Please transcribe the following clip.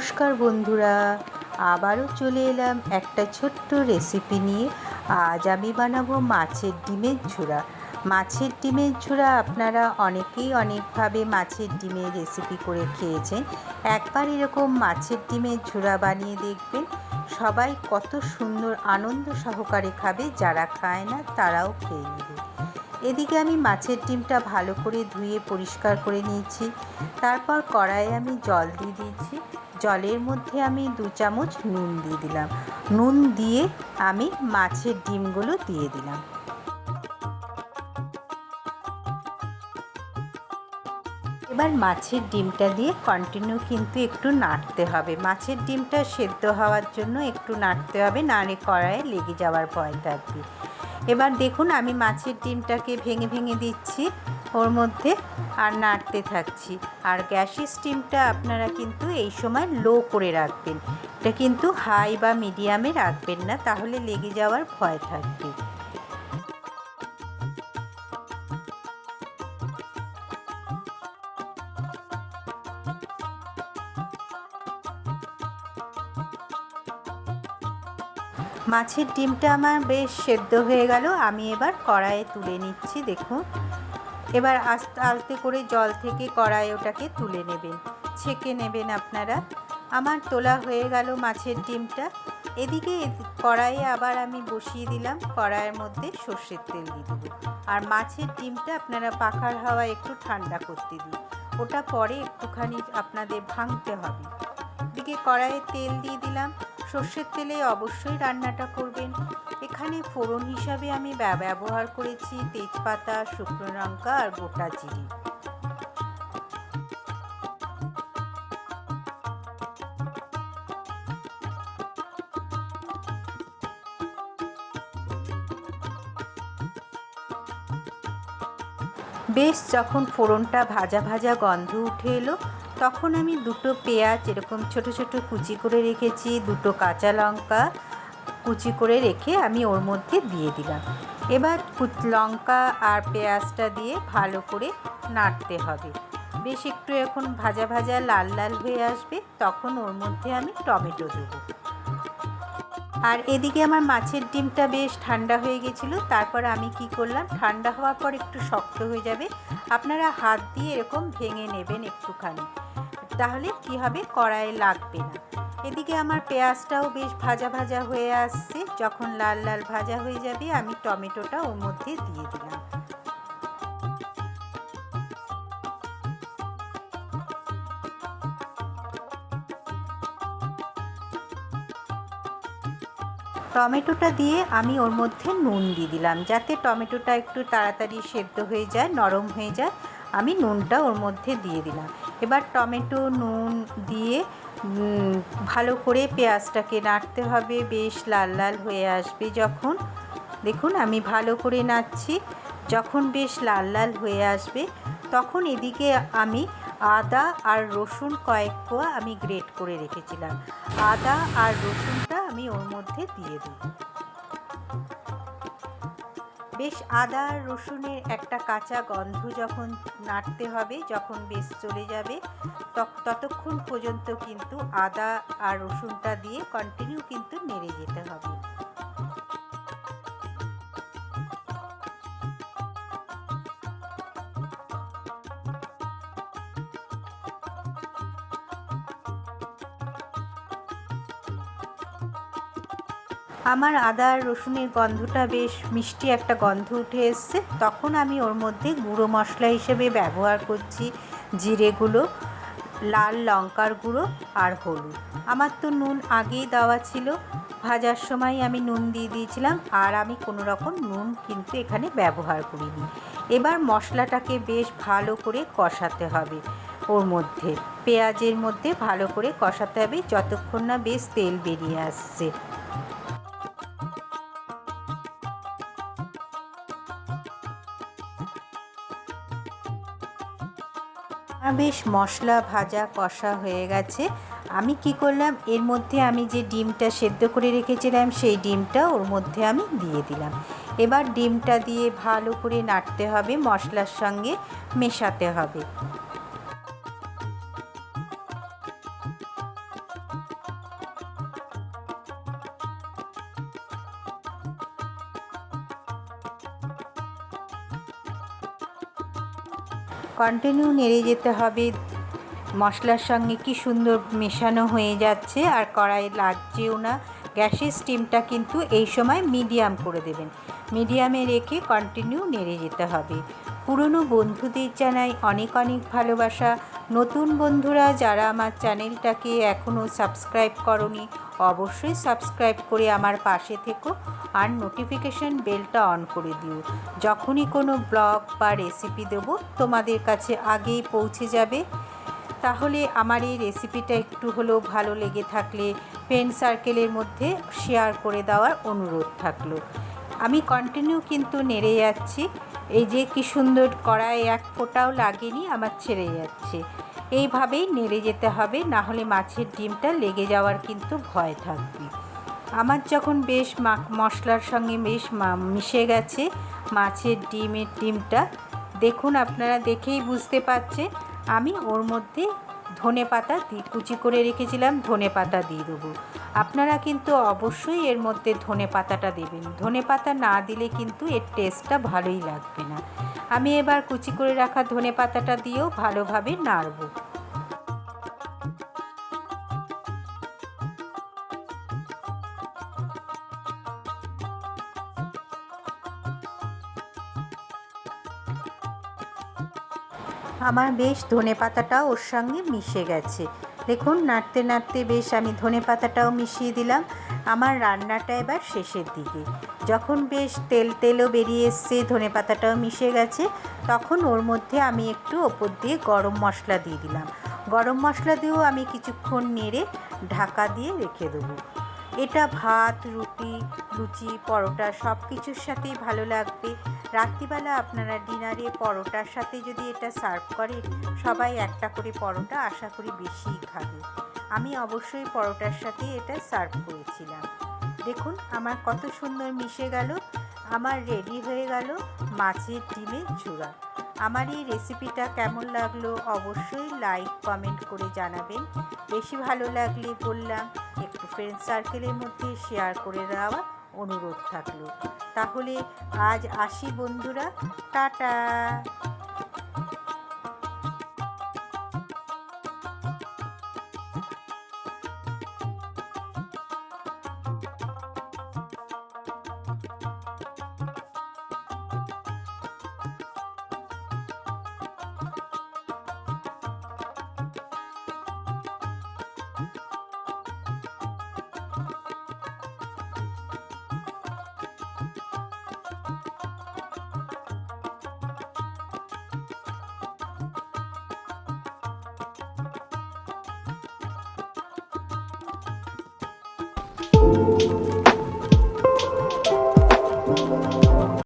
নমস্কার বন্ধুরা, আবারও চলে এলাম একটা ছোট্ট রেসিপি নিয়ে। আজ আমি বানাবো মাছের ডিমের ঝোড়া মাছের ডিমের ঝোড়া আপনারা অনেকেই অনেকভাবে মাছের ডিমের রেসিপি করে খেয়েছেন। একবার এরকম মাছের ডিমের ঝোড়া বানিয়ে দেখবেন। সবাই কত সুন্দর আনন্দ সহকারে খাবে, যারা খায় না তারাও খেয়ে নেবে। এদিকে আমি মাছের ডিমটা ভালো করে ধুয়ে পরিষ্কার করে নিয়েছি। তারপর কড়াইয়ে আমি জল দিয়ে দিয়েছি। জলের মধ্যে আমি দু চামচ নুন দিয়ে দিলাম। নুন দিয়ে আমি মাছের ডিমগুলো দিয়ে দিলাম। এবার মাছের ডিমটা দিয়ে কন্টিনিউ কিন্তু একটু নাড়তে হবে। মাছের ডিমটা সেদ্ধ হওয়ার জন্য একটু নাড়তে হবে নাড়ে কড়াইয়ে লেগে যাওয়ার ভয় থাকবে। এবার দেখুন, আমি মাছের ডিমটাকে ভেঙে ভেঙে দিচ্ছি। ওর মধ্যে আর নাড়তে থাকছি। আর গ্যাসের স্টিমটা আপনারা কিন্তু এই সময় লো করে রাখবেন। এটা কিন্তু হাই বা মিডিয়ামে রাখবেন না, তাহলে লেগে যাওয়ার ভয় থাকবে। মাছের ডিমটা আমার বেশ সেদ্ধ হয়ে গেল। আমি এবার কড়াইয়ে তুলে নিচ্ছি, দেখুন। এবার আস্তে আস্তে করে জল থেকে কড়াই ওটাকে তুলে নেবেন। ছেঁকে নেবেন আপনারা। আমার তোলা হয়ে গেল মাছের ডিমটা। এদিকে কড়াইয়ে আবার আমি বসিয়ে দিলাম। কড়াইয়ের মধ্যে সর্ষের তেল দিয়ে দেবো। আর মাছের ডিমটা আপনারা পাখার হাওয়া একটু ঠান্ডা করতে দিন। ওটা পরে একটুখানি আপনাদের ভাঙতে হবে। এদিকে কড়াইয়ে তেল দিয়ে দিলাম। সর্ষের তেলে অবশ্যই রান্নাটা করবেন। এখানে ফোড়ন হিসাবে আমি ব্যবহার করেছি তেজপাতা, শুকনো লঙ্কা আর গোটা জিরে। বেশ, যখন ফোড়নটা ভাজা ভাজা গন্ধ উঠে এলো, তখন আমি দুটো পেঁয়াজ, এরকম ছোট ছোট কুচি করে রেখেছি, দুটো কাঁচা লঙ্কা কুচি করে রেখে আমি ওর মধ্যে দিয়ে দিলাম। এবার লঙ্কা আর পেঁয়াজটা দিয়ে ভালো করে নাড়তে হবে। বেশ একটু এখন ভাজা ভাজা লাল লাল হয়ে আসবে, তখন ওর মধ্যে আমি টমেটো দেবো। আর এদিকে আমার মাছের ডিমটা বেশ ঠান্ডা হয়ে গেছিল, তারপর আমি কি করলাম, ঠান্ডা হওয়ার পর একটু শক্ত হয়ে যাবে। আপনারা হাত দিয়ে এরকম ভেঙে নেবেন একটুখানি, তাহলে কি হবে, কড়াইয়ে লাগবে না। এদিকে আমার পেঁয়াজটাও বেশ ভাজা ভাজা হয়ে আসছে। যখন লাল লাল ভাজা হয়ে যাবে, আমি টমেটোটা ওর মধ্যে দিয়ে দিলাম। টমেটোটা দিয়ে আমি ওর মধ্যে নুন দিয়ে দিলাম, যাতে টমেটোটা একটু তাড়াতাড়ি সেদ্ধ হয়ে যায়, নরম হয়ে যায়। আমি নুনটা ওর মধ্যে দিয়ে দিলাম। এবার টমেটো, নুন দিয়ে ভালো করে পেঁয়াজটাকে নাড়তে হবে, বেশ লাল লাল হয়ে আসবে যখন। দেখুন, আমি ভালো করে নাড়ছি। যখন বেশ লাল লাল হয়ে আসবে, তখন এদিকে আমি আদা আর রসুন কয়েক কোয়া আমি গ্রেট করে রেখেছিলাম। আদা আর রসুনটা আমি ওর মধ্যে দিয়ে দেবো। বেশ আদা, রসুনের একটা কাঁচা গন্ধ যখন নাড়তে হবে, যখন বেশ চলে যাবে ততক্ষণ পর্যন্ত কিন্তু আদা আর রসুনটা দিয়ে কন্টিনিউ কিন্তু নেড়ে যেতে হবে। আমার আদা, রসুনের গন্ধটা বেশ মিষ্টি একটা গন্ধ উঠে এসছে। তখন আমি ওর মধ্যে গুঁড়ো মশলা হিসেবে ব্যবহার করছি জিরেগুলো লাল লঙ্কার গুঁড়ো আর হলুদ। আমার তো নুন আগেই দেওয়া ছিল। ভাজার সময় আমি নুন দিয়ে দিয়েছিলাম আর আমি কোনো রকম নুন কিন্তু এখানে ব্যবহার করিনি। এবার মশলাটাকে বেশ ভালো করে কষাতে হবে ওর মধ্যে। পেঁয়াজের মধ্যে ভালো করে কষাতে হবে যতক্ষণ না বেশ তেল বেরিয়ে আসছে। বেশ মশলা ভাজা কষা হয়ে গেছে। আমি কি করলাম? এর মধ্যে আমি যে ডিমটা সেদ্ধ করে রেখেছিলাম, সেই ডিমটা ওর মধ্যে আমি দিয়ে দিলাম। এবার ডিমটা দিয়ে ভালো করে নাড়তে হবে, মশলার সঙ্গে মেশাতে হবে। কন্টিনিউ নেড়ে যেতে হবে। মশলার সঙ্গে কি সুন্দর মেশানো হয়ে যাচ্ছে আর কড়াই লাগছেও না। গ্যাসের স্টিমটা কিন্তু এই সময় মিডিয়াম করে দেবেন। মিডিয়ামে রেখে কন্টিনিউ নেড়ে যেতে হবে। পুরনো বন্ধুদের জানাই অনেক অনেক ভালোবাসা। নতুন বন্ধুরা যারা আমার চ্যানেলটাকে এখনও সাবস্ক্রাইব করনি, অবশ্যই সাবস্ক্রাইব করে আমার পাশে থেকো আর নোটিফিকেশন বেলটা অন করে দিও। যখনই কোনো ব্লগ বা রেসিপি দেবো, তোমাদের কাছে আগেই পৌঁছে যাবে। তাহলে আমার এই রেসিপিটা একটু হলেও ভালো লেগে থাকলে ফ্রেন্ড সার্কেলের মধ্যে শেয়ার করে দেওয়ার অনুরোধ থাকল। আমি কন্টিনিউ কিন্তু নেড়ে যাচ্ছি। এই যে কি সুন্দর কড়াই এক ফোঁটাও লাগেনি, আমার ছেড়ে যাচ্ছে। এইভাবেই নেড়ে যেতে হবে, না হলে মাছের ডিমটা লেগে যাওয়ার কিন্তু ভয় থাকবে। আমার যখন বেশ মশলার সঙ্গে বেশ মিশে গেছে মাছের ডিমের ডিমটা, দেখুন আপনারা দেখেই বুঝতে পারছে আমি ওর মধ্যে ধনে পাতা কুচি করে রেখেছিলাম, ধনে পাতা দিয়ে দেবো। আপনারা কিন্তু অবশ্যই এর মধ্যে ধনে পাতাটা দেবেন। ধনে পাতা না দিলে কিন্তু এর টেস্টটা ভালোই লাগবে না। আমি এবার কুচি করে রাখা ধনে পাতাটা দিয়েও ভালোভাবে নাড়বো। আমার বেশ ধনে পাতাটাও ওর সঙ্গে মিশে গেছে। দেখুন, নাড়তে নাড়তে বেশ আমি ধনে পাতাটাও মিশিয়ে দিলাম। আমার রান্নাটা এবার শেষের দিকে। যখন বেশ তেল তেলও বেরিয়ে এসছে, ধনে পাতাটাও মিশে গেছে, তখন ওর মধ্যে আমি একটু ওপর দিয়ে গরম মশলা দিয়ে দিলাম। গরম মশলা দিয়েও আমি কিছুক্ষণ নেড়ে ঢাকা দিয়ে রেখে দেবো। এটা ভাত, রুটি, লুচি, পরোটা সব কিছুর সাথেই ভালো লাগবে। রাত্রিবেলা আপনারা ডিনারে পরোটার সাথে যদি এটা সার্ভ করেন, সবাই একটা করে পরোটা আশা করি বেশিই খাবে। আমি অবশ্যই পরোটার সাথে এটা সার্ভ করেছিলাম। দেখুন, আমার কত সুন্দর মিশে গেল। আমার রেডি হয়ে গেল মাছের ডিমের চূড়া। আমার এই রেসিপিটা কেমন লাগল অবশ্যই লাইক কমেন্ট করে জানাবেন। বেশি ভালো লাগলে বললাম, একটু ফ্রেন্ড সার্কেলের মধ্যে শেয়ার করে দেওয়া অনুরোধ থাকল। তাহলে আজ আসি বন্ধুরা, টাটা!